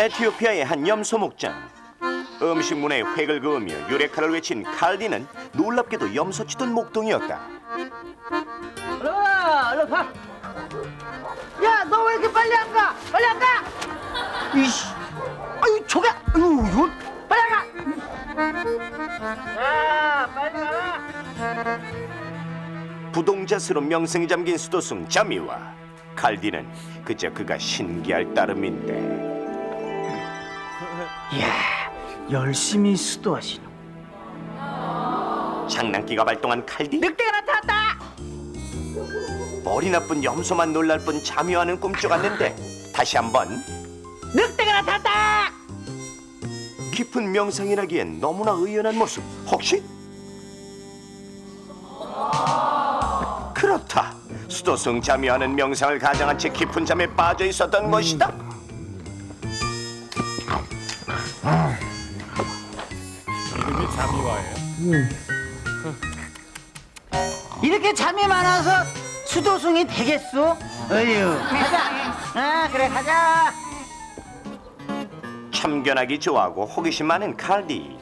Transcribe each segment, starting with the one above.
에티오피아의 한 염소 목장. 음식 문화에 획을 그으며 유레카를 외친 칼디는 놀랍게도 염소 치던 목동이었다. 얼른 와, 얼른 가. 야, 너 왜 이렇게 빨리 안 가? 빨리 안 가! 이씨, 아유, 저게, 아유, 이거, 빨리 안 가! 야, 빨리 가라! 부동자스러운 명성이 잠긴 수도승 자미와 칼디는 그저 그가 신기할 따름인데 열심히 수도하시는. 장난기가 발동한 칼디? 늑대가 나타났다! 머리 나쁜 염소만 놀랄 뿐 자미와는 꿈쩍았는데 다시 한번. 늑대가 나타났다! 깊은 명상이라기엔 너무나 의연한 모습. 혹시? 그렇다. 수도승 자미와는 명상을 가장한 채 깊은 잠에 빠져 있었던 것이다 이름이 자미와예요. 이렇게 잠이 많아서 수도승이 되겠소? 어휴, 가자! 아, 그래, 가자! 참견하기 좋아하고 호기심 많은 칼디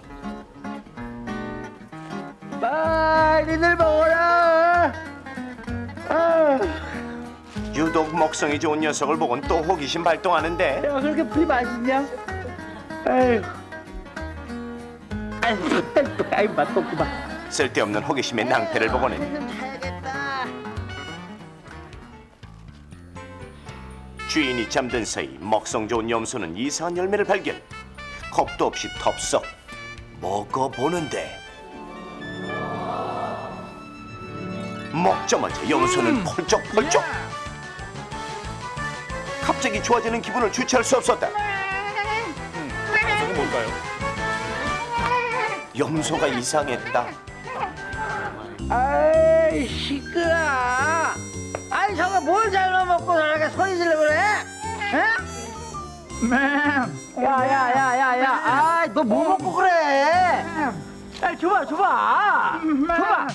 빨리들 먹어라! 아, 유독 먹성이 좋은 녀석을 보곤 또 호기심 발동하는데 내가 그렇게 풀이 맛있냐? 아유. 아유, 아유, 맛없구만. 쓸데없는 호기심의 낭패를 보고는. 좀 자야겠다. 주인이 잠든 사이 먹성 좋은 염소는 이상한 열매를 발견. 겁도 없이 덥석 먹어보는데. 먹자마자 염소는 펄쩍펄쩍. 갑자기 좋아지는 기분을 주체할 수 없었다 염소가 이상했다 아이, 시끄러. 아이, 저거 뭘 잘못 먹고 저렇게 소리 지르 그래? 에? 야, 야, 야, 야, 야. 아이, 너 뭐 먹고 그래? 아, 줘봐, 줘봐. 줘봐.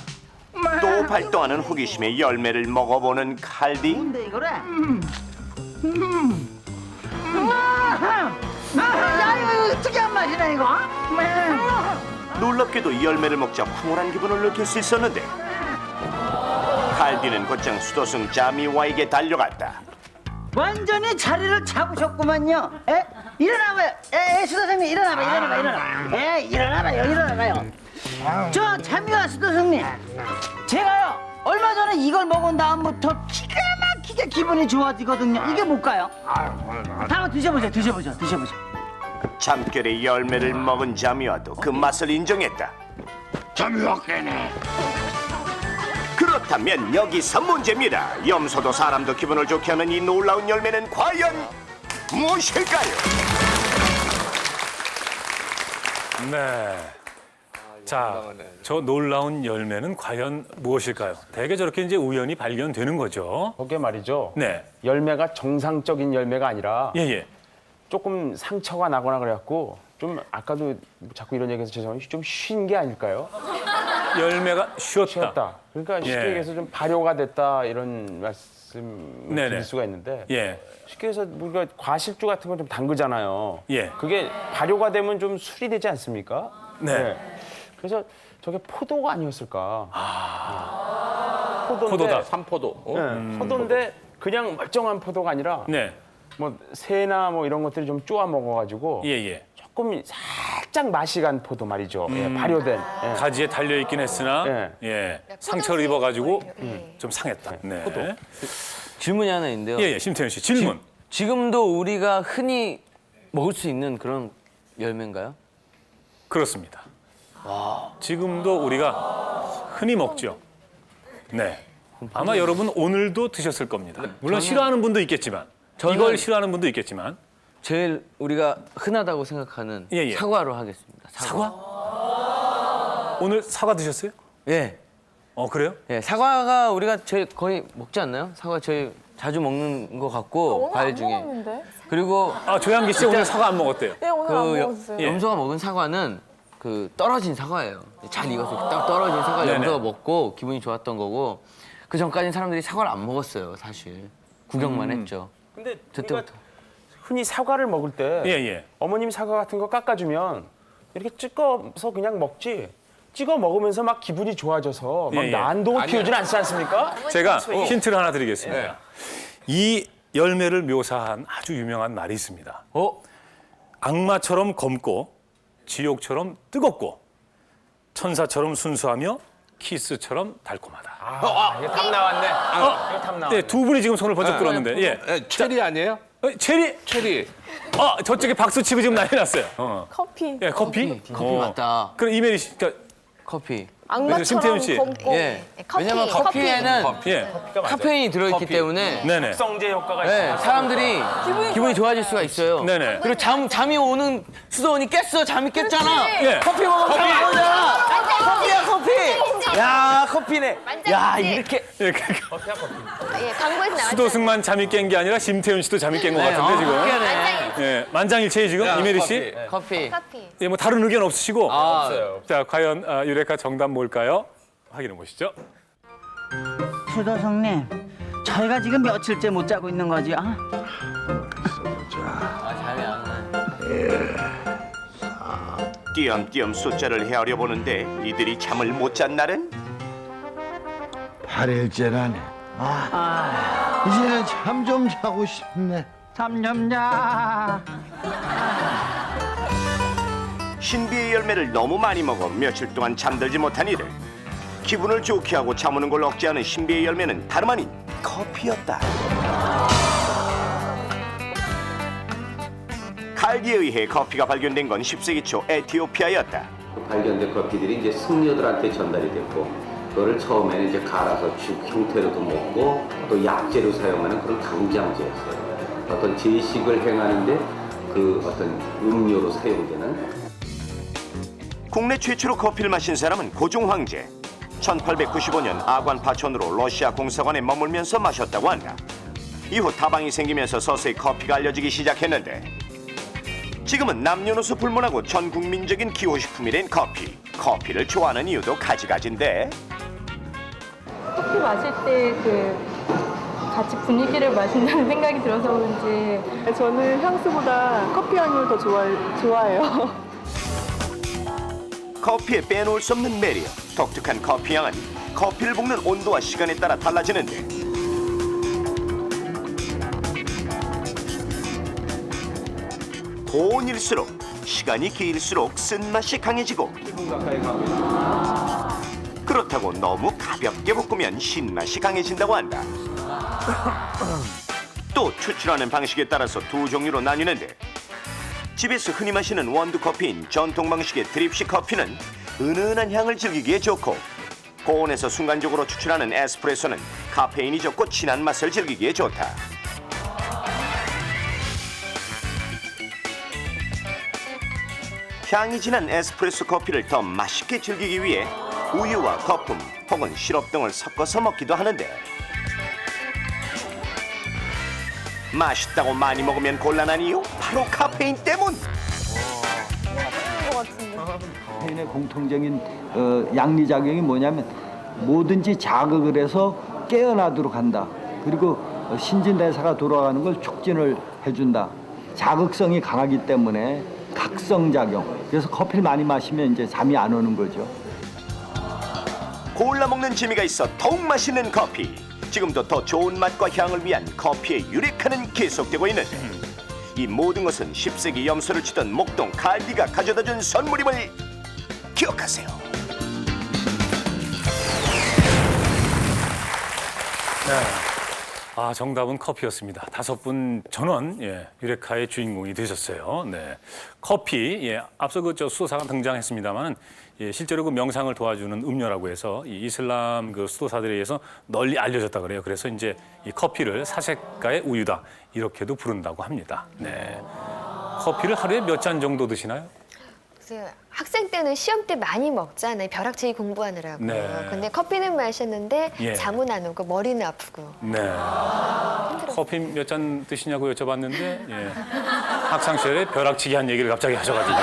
또 발동하는 호기심의 열매를 먹어보는 칼디 뭔데 이거래? 야 이거, 이거 특이한 맛이네 이거. 놀랍게도 이 열매를 먹자 황홀한 기분을 느낄 수 있었는데 칼디는 곧장 수도승 자미와에게 달려갔다 완전히 자리를 잡으셨구만요. 에? 일어나봐요. 에, 에 수도승님 일어나봐, 일어나봐, 일어나. 에, 일어나봐요, 일어나봐요. 저 자미와 수도승님, 제가요 얼마 전에 이걸 먹은 다음부터 기가 막히게 기분이 좋아지거든요. 이게 뭘까요? 한번 드셔보세요, 드셔보세요, 드셔보세요. 잠결에 열매를 먹은 자미와도 그 맛을 인정했다. 잠이왔겠네. 그렇다면 여기서 문제입니다. 염소도 사람도 기분을 좋게 하는 이 놀라운 열매는 과연 무엇일까요? 네. 자, 저 놀라운 열매는 과연 무엇일까요? 대개 저렇게 이제 우연히 발견되는 거죠. 저게 말이죠. 네. 열매가 정상적인 열매가 아니라 예, 예. 조금 상처가 나거나 그래갖고 좀 아까도 자꾸 이런 얘기해서 죄송한데 좀 쉰 게 아닐까요? 열매가 쉬었다. 쉬었다. 그러니까 쉽게 예. 얘기해서 좀 발효가 됐다 이런 말씀 네네. 드릴 수가 있는데 예. 쉽게 해서 우리가 과실주 같은 걸좀 담그잖아요. 예. 그게 발효가 되면 좀 술이 되지 않습니까? 네. 그래서 저게 포도가 아니었을까? 포도인데, 포도다. 삼포도. 어? 네, 포도인데 그냥 멀쩡한 포도가 아니라 네. 뭐 새나 뭐 이런 것들이 좀 쪼아 먹어가지고 예, 예. 조금 살짝 맛이 간 포도 말이죠. 예, 발효된. 예. 가지에 달려 있긴 했으나 예. 예. 상처를 입어 가지고 좀 상했다. 네. 질문이 하나 있는데요. 예, 예. 심태현 씨 질문. 지금도 우리가 흔히 먹을 수 있는 그런 열매인가요? 그렇습니다. 지금도 우리가 흔히 먹죠. 네. 아마 여러분 오늘도 드셨을 겁니다. 물론 싫어하는 분도 있겠지만 저는- 이걸 싫어하는 분도 있겠지만 제일 우리가 흔하다고 생각하는 예, 예. 사과로 하겠습니다. 사과? 오늘 사과 드셨어요? 예. 어 그래요? 예, 사과가 우리가 제일 거의 먹지 않나요? 사과 저희 자주 먹는 것 같고 과일 중에. 먹었는데? 그리고 아 조양기 씨 오늘 사과 안 먹었대요. 네 오늘 그안 여- 먹었어요. 예. 염소가 먹은 사과는 그 떨어진 사과예요. 잘 익어서 딱 떨어진 사과 네네. 염소가 먹고 기분이 좋았던 거고 그 전까지는 사람들이 사과를 안 먹었어요, 사실. 구경만 했죠. 근데 저 때부터. 흔히 사과를 먹을 때 예, 예. 어머님이 사과 같은 거 깎아주면 이렇게 찍어서 그냥 먹지. 찍어 먹으면서 막 기분이 좋아져서 막 예, 예. 난동을 피우진 않지 않습니까? 제가 힌트를 하나 드리겠습니다. 이 열매를 묘사한 아주 유명한 말이 있습니다. 어? 악마처럼 검고 지옥처럼 뜨겁고 천사처럼 순수하며 키스처럼 달콤하다. 아, 이게 답 나왔네. 이거 답 나왔네. 네, 두 분이 지금 손을 번쩍 들었는데, 예. 에, 체리 아니에요? 어, 체리, 체리. 어, 저쪽에 박수 치고 지금 난리 났어요. 어. 커피. 예, 커피? 커피 맞다. 그럼 이메리 씨, 그러니까, 커피. 씨. 검고. 예. 커피. 왜냐면 커피에는 예. 카페인이 들어있기 때문에 네네. 성제 효과가 네, 있어요. 사람들이 기분이 좋아질 수가 있어요. 네네. 그리고 잠 잠이 오는 수도원이 깼어. 잠이 깼잖아. 예. 커피 먹으면 잠이 오잖아. 커피야 커피. 야 커피네. 야. 이렇게. 예, 예, 광고에서 나왔죠. 수도승만 잠이 깬 게 아니라 심태훈 씨도 잠이 깬것 네, 같은데 어, 지금. 커피네. 예, 만장일치에 지금 이메리 씨. 커피. 커피. 예, 뭐 다른 의견 없으시고. 아, 자, 과연 아, 유레카 정답 뭘까요? 확인해 보시죠. 수도성님, 저희가 지금 며칠째 못 자고 있는 거죠? 아? 아 잠이 안 나. 띄엄띄엄 숫자를 헤아려 보는데 이들이 잠을 못 잔 날은 8일째라네. 아, 이제는 잠 좀 자고 싶네. 잠잠자. 신비의 열매를 너무 많이 먹어 며칠 동안 잠들지 못한 이들 기분을 좋게 하고 잠오는 걸 억제하는 신비의 열매는 다름 아닌 커피였다 칼기에 의해 커피가 발견된 건 10세기 초 에티오피아였다 발견된 커피들이 이제 승려들한테 전달이 됐고 그거를 처음에는 이제 갈아서 죽 형태로도 먹고 또 약재로 사용하는 그런 강장제였어요. 어떤 제식을 행하는데 그 어떤 음료로 사용되는. 국내 최초로 커피를 마신 사람은 고종 황제. 1895년 아관 파촌으로 러시아 공사관에 머물면서 마셨다고 한다. 이후 다방이 생기면서 서서히 커피가 알려지기 시작했는데 지금은 남녀노소 불문하고 전 국민적인 기호식품이 된 커피 커피를 좋아하는 이유도 가지가지인데 커피 마실 때 그 같이 분위기를 마신다는 생각이 들어서 그런지. 저는 향수보다 커피 향을 더 좋아, 좋아해요. 커피에 빼놓을 수 없는 매력. 독특한 커피 향은 커피를 볶는 온도와 시간에 따라 달라지는데. 고온일수록 시간이 길수록 쓴맛이 강해지고 그렇다고 너무 가볍게 볶으면 신맛이 강해진다고 한다 또 추출하는 방식에 따라서 두 종류로 나뉘는데 집에서 흔히 마시는 원두 커피인 전통 방식의 드립식 커피는 은은한 향을 즐기기에 좋고 고온에서 순간적으로 추출하는 에스프레소는 카페인이 적고 진한 맛을 즐기기에 좋다. 향이 진한 에스프레소 커피를 더 맛있게 즐기기 위해 우유와 거품 혹은 시럽 등을 섞어서 먹기도 하는데 맛있다고 많이 먹으면 곤란한 이유 바로 카페인 때문. 카페인의 공통적인 어, 양리작용이 뭐냐면 뭐든지 자극을 해서 깨어나도록 한다. 그리고 어, 신진대사가 돌아가는 걸 촉진을 해준다. 자극성이 강하기 때문에 각성작용. 그래서 커피를 많이 마시면 이제 잠이 안 오는 거죠. 골라 먹는 재미가 있어 더욱 맛있는 커피. 지금도 더 좋은 맛과 향을 위한 커피의 유래카는 계속되고 있는데 이 모든 것은 10세기 염소를 치던 목동 갈비가 가져다준 선물임을 기억하세요. 아, 정답은 커피였습니다. 다섯 분 전원 예, 유레카의 주인공이 되셨어요. 네. 커피, 예, 앞서 그저 수도사가 등장했습니다만은 예, 실제로 그 명상을 도와주는 음료라고 해서 이 이슬람 그 수도사들에 의해서 널리 알려졌다 그래요. 그래서 이제 이 커피를 사색가의 우유다 이렇게도 부른다고 합니다. 네. 커피를 하루에 몇 잔 정도 드시나요? 글쎄요, 학생 때는 시험 때 많이 먹잖아요. 벼락치기 공부하느라고. 네. 근데 커피는 마셨는데 예. 잠은 안 오고 머리는 아프고. 네. 커피 몇 잔 드시냐고 여쭤봤는데 예. 학창 시절에 벼락치기 한 얘기를 갑자기 하셔가지고